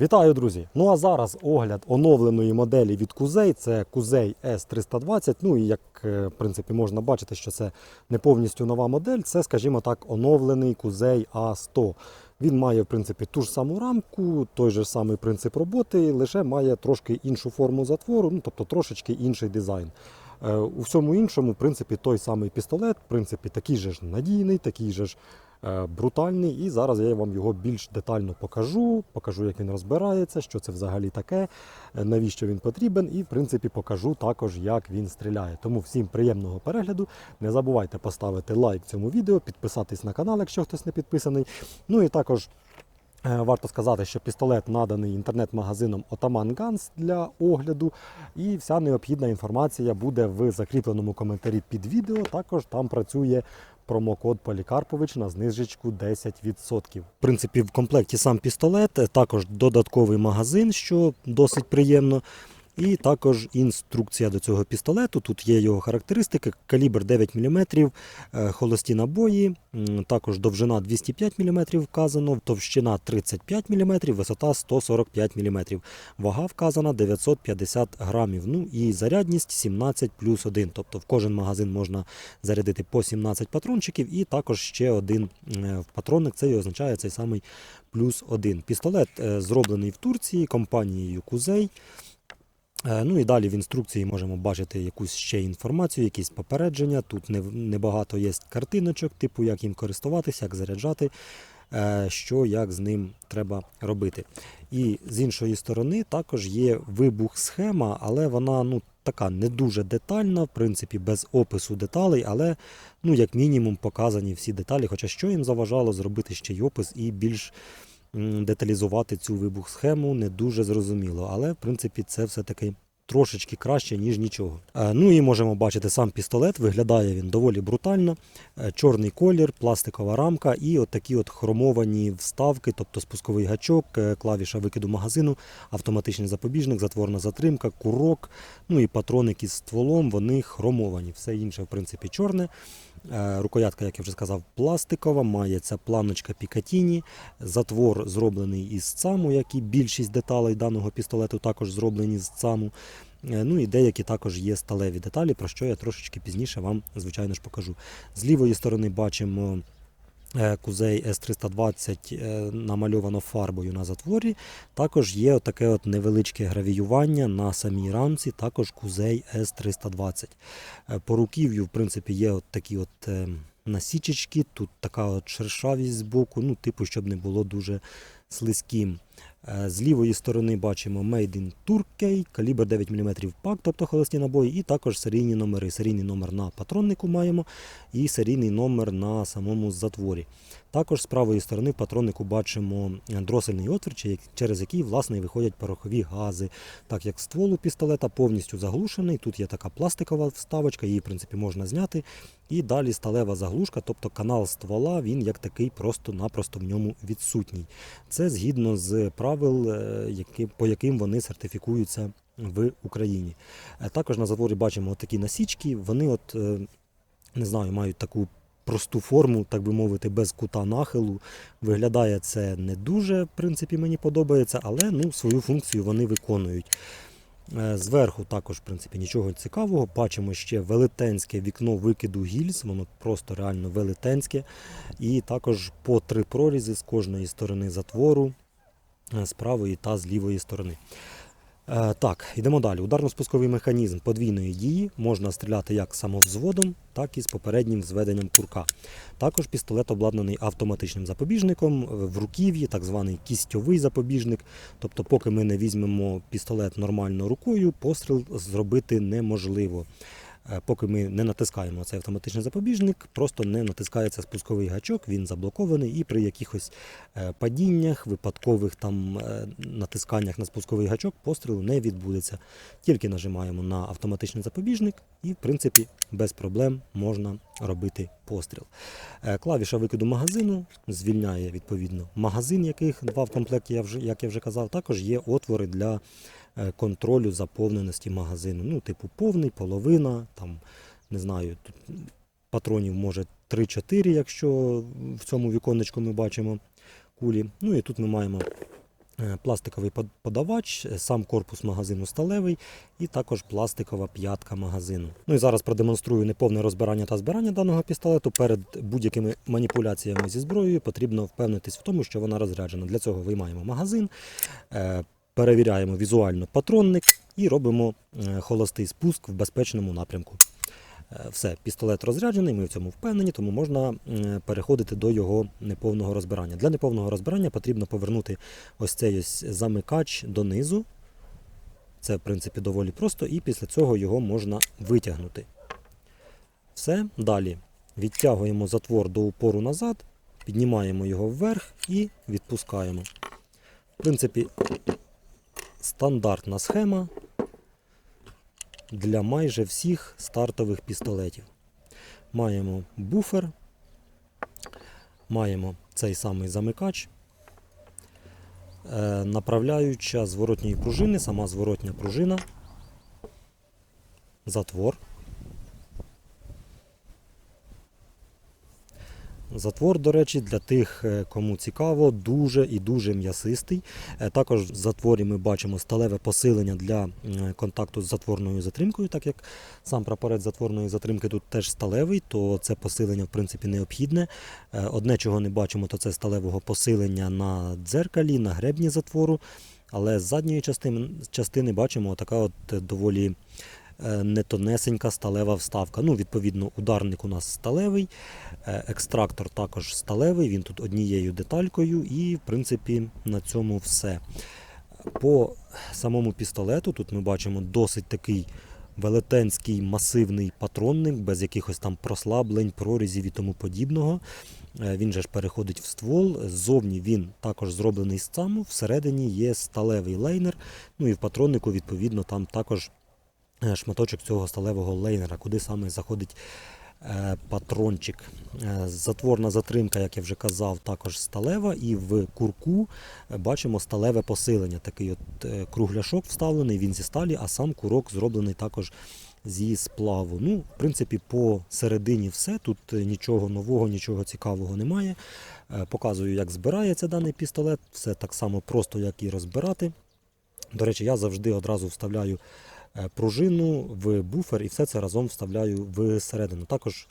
Вітаю, друзі! Ну а зараз огляд оновленої моделі від Кузей. Це Кузей S320. Ну і як е, в принципі можна бачити, що це не повністю нова модель, це, скажімо так, оновлений Кузей А100. Він має в принципі ту ж саму рамку, той же самий принцип роботи, лише має трошки іншу форму затвору, ну тобто трошечки інший дизайн. Е, У всьому іншому, в принципі, той самий пістолет, в принципі, такий же ж надійний, такий же ж брутальний. І зараз я вам його більш детально покажу, покажу, як він розбирається, що це взагалі таке, е, навіщо він потрібен, і в принципі покажу також, як він стріляє. Тому всім приємного перегляду. Не забувайте поставити лайк цьому відео, підписатись на канал, якщо хтось не підписаний. Ну і також. Е, Варто сказати, що пістолет наданий інтернет-магазином Ottoman Guns для огляду, і вся необхідна інформація буде в закріпленому коментарі під відео. Також там працює промокод Полікарпович на знижечку 10%. В принципі, в комплекті сам пістолет, також додатковий магазин, що досить приємно. І також інструкція до цього пістолету. Тут є його характеристики: калібр 9 мм, е, холості набої, також довжина 205 мм вказано, товщина 35 мм, висота 145 мм. Вага вказана 950 грамів. Ну і зарядність 17 плюс 1. Тобто в кожен магазин можна зарядити по 17 патрончиків, і також ще один е, патронник. Це і означає цей самий плюс 1. Пістолет е, зроблений в Турції компанією Кузей. Е, Ну і далі в інструкції можемо бачити якусь ще інформацію, якісь попередження. Тут небагато є картиночок, типу як їм користуватися, як заряджати, е, що як з ним треба робити. І з іншої сторони також є вибух схема, але вона ну, така не дуже детальна, в принципі, без опису деталей, але ну, як мінімум показані всі деталі. Хоча що їм заважало зробити ще й опис і більш деталізувати цю вибух схему не дуже зрозуміло. Але в принципі це все-таки трошечки краще, ніж нічого. Е, Ну і можемо бачити сам пістолет. Виглядає він доволі брутально. Е, Чорний колір, пластикова рамка і от такі от хромовані вставки, тобто спусковий гачок, е, клавіша викиду магазину, автоматичний запобіжник, затворна затримка, курок, ну і патроники з стволом, вони хромовані. Все інше, в принципі, чорне. Е, Рукоятка, як я вже сказав, пластикова, має ця планочка Пікатіні. Затвор зроблений із цаму, як і більшість деталей даного пістолету також зроблені з цаму. Е, Ну і деякі також є сталеві деталі, про що я трошечки пізніше вам, звичайно ж, покажу. З лівої сторони бачимо кузей С320 е, намальовано фарбою на затворі. Також є таке от невеличке гравіювання на самій рамці, також кузей С320. Е, По руків'ю, в принципі, є от такі от е, насічечки, тут така от шершавість з боку, ну, типу, щоб не було дуже слизьким. Е, З лівої сторони бачимо Made in Turkey, калібр 9 мм пак, тобто холості набої, і також серійні номери. Серійний номер на патроннику маємо і серійний номер на самому затворі. Також з правої сторони в патроннику бачимо е, дросельний отвір, через який власне виходять порохові гази. Так як ствол у пістолета повністю заглушений, тут є така пластикова вставочка, її в принципі можна зняти. І далі сталева заглушка, тобто канал ствола, він як такий просто-напросто в ньому відсутній. Це згідно з правил, е, по яким вони сертифікуються в Україні. Е, Також на затворі бачимо такі насічки, вони от, не знаю, мають таку просту форму, так би мовити, без кута нахилу. Виглядає це не дуже, в принципі, мені подобається, але ну, свою функцію вони виконують. Е, Зверху також, в принципі, нічого цікавого. Бачимо ще велетенське вікно викиду гільз, воно просто реально велетенське. І також по три прорізи з кожної сторони затвору, е, з правої та з лівої сторони. Е, Так, йдемо далі. Ударно-спусковий механізм подвійної дії можна стріляти як самовзводом, так і з попереднім зведенням курка. Також пістолет обладнаний автоматичним запобіжником, е, в руків'ї, так званий кістьовий запобіжник. Тобто, поки ми не візьмемо пістолет нормально рукою, постріл зробити неможливо. Е, Поки ми не натискаємо цей автоматичний запобіжник, просто не натискається спусковий гачок, він заблокований, і при якихось е, падіннях, випадкових там е, натисканнях на спусковий гачок пострілу не відбудеться. Тільки нажимаємо на автоматичний запобіжник, і в принципі без проблем можна робити постріл. Клавіша викиду магазину звільняє відповідно магазин, яких два в комплекті, як я вже казав. Також є отвори для контролю заповненості магазину. Ну, типу повний, половина, там, не знаю, тут патронів може 3-4, якщо в цьому віконечку ми бачимо кулі. Ну і тут ми маємо е, пластиковий подавач, е, сам корпус магазину сталевий і також пластикова п'ятка магазину. Ну і зараз продемонструю неповне розбирання та збирання даного пістолету. Перед будь-якими маніпуляціями зі зброєю потрібно впевнитись в тому, що вона розряджена. Для цього виймаємо магазин, е, перевіряємо візуально патронник і робимо е, холостий спуск в безпечному напрямку. Е, Все, пістолет розряджений, ми в цьому впевнені, тому можна е, переходити до його неповного розбирання. Для неповного розбирання потрібно повернути ось цей ось замикач донизу. Це, в принципі, доволі просто, і після цього його можна витягнути. Все, далі відтягуємо затвор до упору назад, піднімаємо його вверх і відпускаємо. В принципі, стандартна схема для майже всіх стартових пістолетів. Маємо буфер, маємо цей самий замикач, е, направляюча зворотньої пружини, сама зворотня пружина, затвор. Затвор, до речі, для тих, е, кому цікаво, дуже і дуже м'ясистий. Е, Також в затворі ми бачимо сталеве посилення для контакту з затворною затримкою, так як сам прапорець затворної затримки тут теж сталевий, то це посилення в принципі необхідне. Е, Одне, чого не бачимо, то це сталевого посилення на дзеркалі, на гребні затвору. Але з задньої частини, частини бачимо така от доволі нетонесенька сталева вставка. Ну, відповідно, ударник у нас сталевий, е, екстрактор також сталевий, він тут однією деталькою, і в принципі на цьому все. По самому пістолету тут ми бачимо досить такий велетенський масивний патронник, без якихось там прослаблень, прорізів і тому подібного. Е, Він же ж переходить в ствол. Ззовні він також зроблений з цаму, всередині є сталевий лейнер. Ну і в патроннику, відповідно, там також е, шматочок цього сталевого лейнера, куди саме заходить е, патрончик. Е, Затворна затримка, як я вже казав, також сталева, і в курку е, бачимо сталеве посилення. Такий от е, кругляшок вставлений, він зі сталі, а сам курок зроблений також зі сплаву. Ну, в принципі, по середині все. Тут е, нічого нового, нічого цікавого немає. Е, Показую, як збирається даний пістолет. Все так само просто, як і розбирати. До речі, я завжди одразу вставляю е, пружину в буфер і все це разом вставляю всередину. Також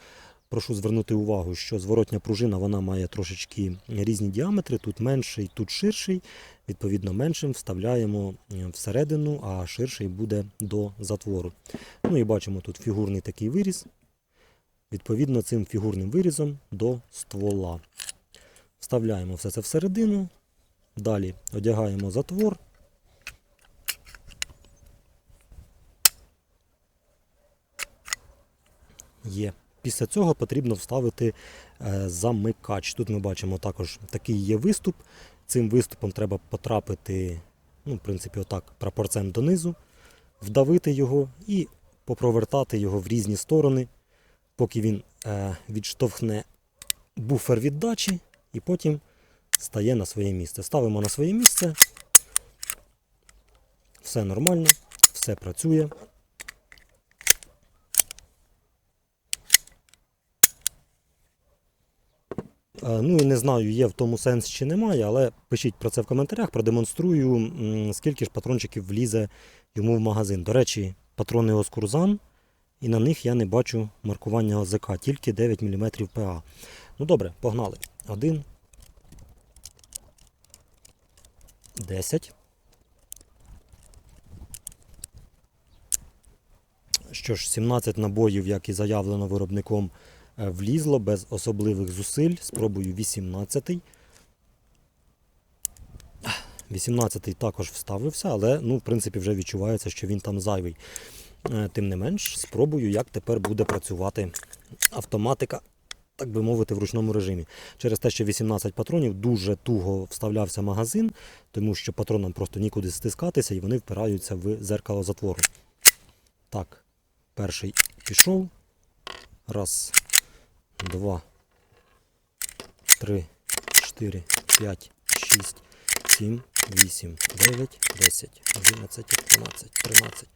прошу звернути увагу, що зворотня пружина вона має трошечки різні діаметри. Тут менший, тут ширший. Відповідно, меншим вставляємо е, всередину, а ширший буде до затвору. Ну і бачимо тут фігурний такий виріз. Відповідно, цим фігурним вирізом до ствола. Вставляємо все це всередину. Далі одягаємо затвор. Є. Після цього потрібно вставити е, замикач. Тут ми бачимо також такий є виступ. Цим виступом треба потрапити, ну, в принципі, отак, прапорцем донизу, вдавити його і попровертати його в різні сторони, поки він е, відштовхне буфер віддачі і потім стає на своє місце. Ставимо на своє місце. Все нормально, все працює. Ну і не знаю, є в тому сенс чи немає, але пишіть про це в коментарях, продемонструю, скільки ж патрончиків влізе йому в магазин. До речі, патрони Оскурзан, і на них я не бачу маркування ОЗК, тільки 9 мм ПА. Ну добре, погнали. 1. 10. Що ж, 17 набоїв, як і заявлено виробником, е, влізло без особливих зусиль. Спробую 18-й. 18-й також вставився, але ну, в принципі вже відчувається, що він там зайвий. Е, Тим не менш, спробую, як тепер буде працювати автоматика, так би мовити, в ручному режимі. Через те, що 18 патронів дуже туго вставлявся магазин, тому що патронам просто нікуди стискатися і вони впираються в зеркало затвору. Так, перший пішов. Раз, два, три, чотири, п'ять, шість, сім, вісім, дев'ять, десять, одинадцять, дванадцять, тринадцять,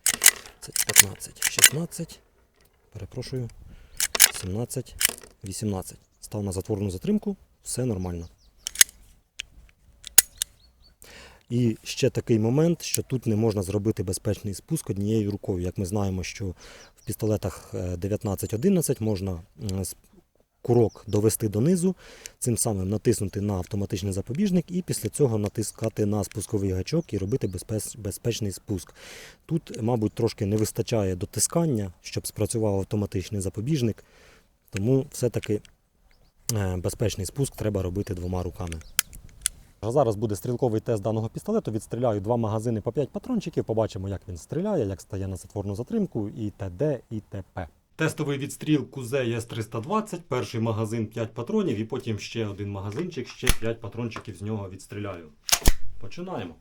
п'ятнадцять, шістнадцять. Перепрошую. 17, 18. Став на затворну затримку, все нормально. І ще такий момент, що тут не можна зробити безпечний спуск однією рукою. Як ми знаємо, що в пістолетах е, 19-11 можна м, с- курок довести донизу, цим самим натиснути на автоматичний запобіжник і після цього натискати на спусковий гачок і робити безпечний спуск. Тут, мабуть, трошки не вистачає дотискання, щоб спрацював автоматичний запобіжник, тому все-таки е, безпечний спуск треба робити двома руками. Зараз буде стрілковий тест даного пістолету. Відстріляю два магазини по 5 патрончиків. Побачимо, як він стріляє, як стає на затворну затримку, і т.д. і т.п. Тестовий відстріл Кузей С320, перший магазин 5 патронів, і потім ще один магазинчик, ще 5 патрончиків з нього відстріляю. Починаємо.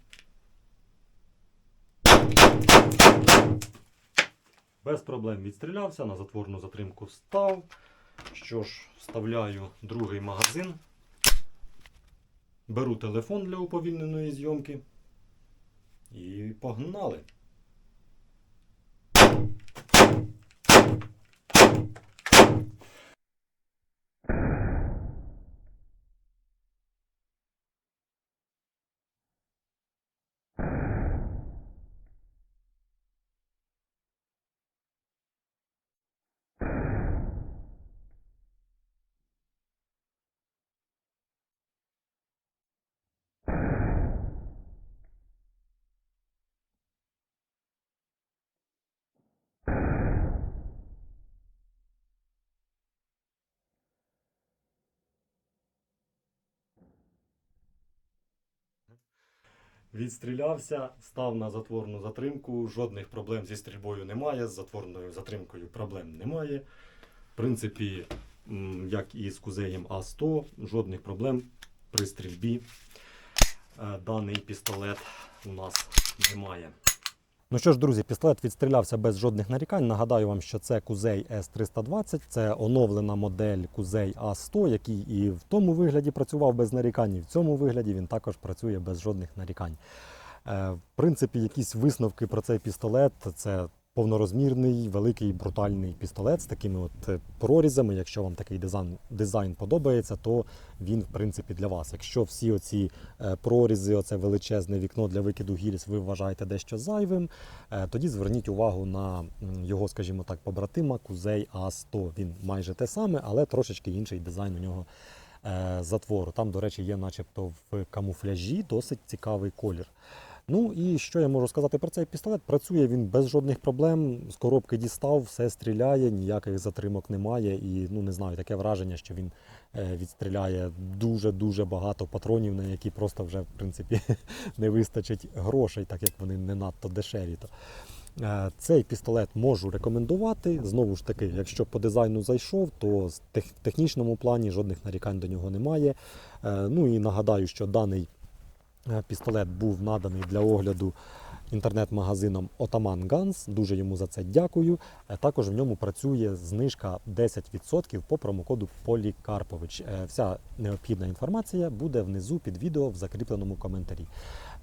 Без проблем відстрілявся, на затворну затримку став. Що ж, вставляю другий магазин. Беру телефон для уповільненої зйомки. І погнали. Відстрілявся, став на затворну затримку. Жодних проблем зі стрільбою немає, з затворною затримкою проблем немає. В принципі, як і з кузеєм А100, жодних проблем при стрільбі. Е, Даний пістолет у нас немає. Ну що ж, друзі, пістолет відстрілявся без жодних нарікань. Нагадаю вам, що це Кузей С320, це оновлена модель Кузей А100, який і в тому вигляді працював без нарікань, і в цьому вигляді він також працює без жодних нарікань. Е, В принципі, якісь висновки про цей пістолет це повнорозмірний, великий брутальний пістолет з такими от е, прорізами. Якщо вам такий дизайн, дизайн подобається, то він в принципі для вас. Якщо всі оці е, прорізи, оце величезне вікно для викиду гільз, ви вважаєте дещо зайвим, е, тоді зверніть увагу на його, скажімо так, побратима Кузей А100. Він майже те саме, але трошечки інший дизайн у нього затвору. Там, до речі, є начебто в камуфляжі досить цікавий колір. Ну і що я можу сказати про цей пістолет? Працює він без жодних проблем. З коробки дістав, все стріляє, ніяких затримок немає. І ну не знаю, таке враження, що він е, відстріляє дуже-дуже багато патронів, на які просто вже в принципі не вистачить грошей, так як вони не надто дешеві. Е, Цей пістолет можу рекомендувати. Знову ж таки, якщо по дизайну зайшов, то в технічному плані жодних нарікань до нього немає. Е, Ну і нагадаю, що даний пістолет був наданий для огляду інтернет-магазином Ottoman Guns. Дуже йому за це дякую. Е, Також в ньому працює знижка 10% по промокоду Полікарпович. Е, Вся необхідна інформація буде внизу під відео в закріпленому коментарі.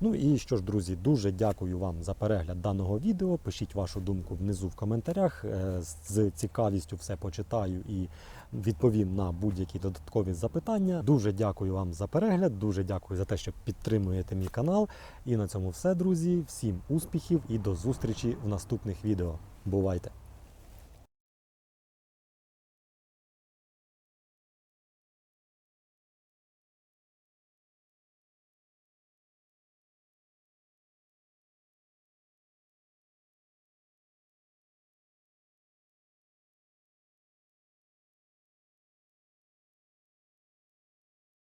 Ну і що ж, друзі, дуже дякую вам за перегляд даного відео. Пишіть вашу думку внизу в коментарях. Е, З цікавістю все почитаю і відповім на будь-які додаткові запитання. Дуже дякую вам за перегляд, дуже дякую за те, що підтримуєте мій канал. І на цьому все, друзі. Всім успіхів і до зустрічі в наступних відео. Бувайте!